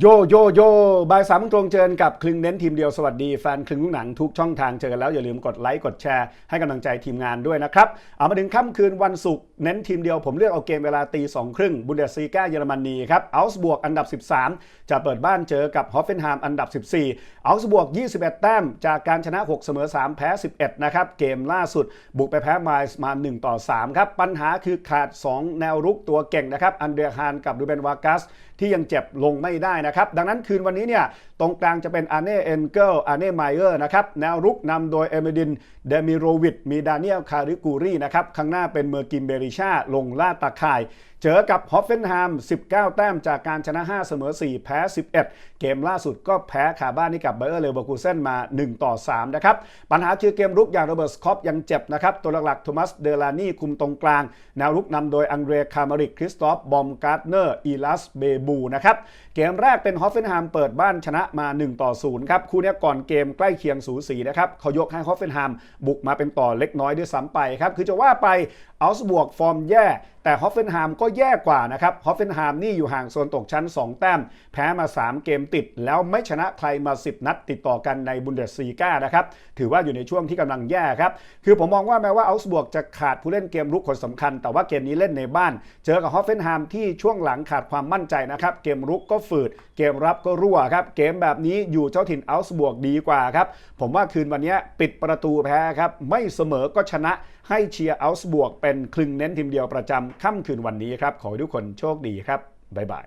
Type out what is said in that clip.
โยโยโยบายสามตรงเจอกับคลึงเน้นทีมเดียวสวัสดีแฟนคลึงลูกหนังทุกช่องทางเจอกันแล้วอย่าลืมกดไลค์กดแชร์ให้กำลังใจทีมงานด้วยนะครับ เอามาถึงค่ำคืนวันศุกร์เน้นทีมเดียวผมเลือกเอาเกมเวลาตีสองครึ่งบุนเดสซีกาเยอรมนีครับอัลส์บวกอันดับ 13 จะเปิดบ้านเจอกับฮอฟเฟนไฮม์อันดับ 14อัลส์บวก 21 แต้ม จากการชนะ 6 เสมอ 3 แพ้ 11 นะครับเกมล่าสุด บุกไปแพ้ไมล์มา 1 ต่อ 3 ครับปัญหาคือขาด 2 แนวรุกตัวเก่งนะครับอันเดรฮานกับดูเบนวากัสที่ยังเจ็บลงไม่ได้นะครับ ดังนั้นคืนวันนี้เนี่ยตรงกลางจะเป็นอาเน่เอนเกิลอาเน่ไมเออร์นะครับแนวรุกนำโดยเอเมดินเดมิโรวิดมีดานิเอลคาริกูรีนะครับข้างหน้าเป็นเมอร์กิมเบริชาลงลาดตาข่าย เจอกับฮอฟเฟนไฮม19 แต้มจากการชนะ 5 เสมอ 4 แพ้ 11 เกมล่าสุดก็แพ้ขาบ้านนี่กับไบเออร์เลเวอร์คูเซนมา 1 ต่อ 3 นะครับ ปัญหาคือเกมรุกอย่างโรเบิร์ตสคอปยังเจ็บนะครับ ตัวหลักๆโทมัสเดลานี่คุมตรงกลาง แนวรุกนำโดยอังเดรคามาริกคริสตอฟบอมการ์ดเนอร์อีลัสเบบูนะครับเกมแรกเป็นฮอฟเฟนไฮมเปิดบ้านชนะมา 1 ต่อ 0 ครับคู่นี้ก่อนเกมใกล้เคียงสูสีนะครับเขายกให้ฮอฟเฟนไฮมบุกมาเป็นต่อเล็กน้อยด้วยซ้ำไปครับคือจะว่าไปอัลสบวกฟอร์มแย่ แต่ฮอฟเฟนไฮม์ก็แย่กว่านะครับฮอฟเฟนไฮม์นี่อยู่ห่างโซนตกชั้น 2 แต้ม แพ้มา 3 เกมติด แล้วไม่ชนะใครมา 10 นัดติดต่อกันในบุนเดสซีกานะครับถือว่าอยู่ในช่วงที่กำลังแย่ครับ คือผมมองว่าแม้ว่าอัลส์บวกจะขาดผู้เล่นเกมรุกคนสำคัญ แต่ว่าเกมนี้เล่นในบ้าน เจอกับฮอฟเฟนไฮม์ที่ช่วงหลังขาดความมั่นใจนะครับเกมรุกก็ฝืด เกมรับก็รั่วครับเกมแบบนี้อยู่เจ้าถิ่นอัลส์บวกดีกว่าครับผมว่าคืนวันนี้ปิดประตูแพ้ครับไม่เสมอก็ชนะให้เชียร์อัลส์บวกเป็นคลึงเน้นทีมเดียวประจำค่ำคืนวันนี้ครับ ขอให้ทุกคนโชคดีครับ บ๊ายบาย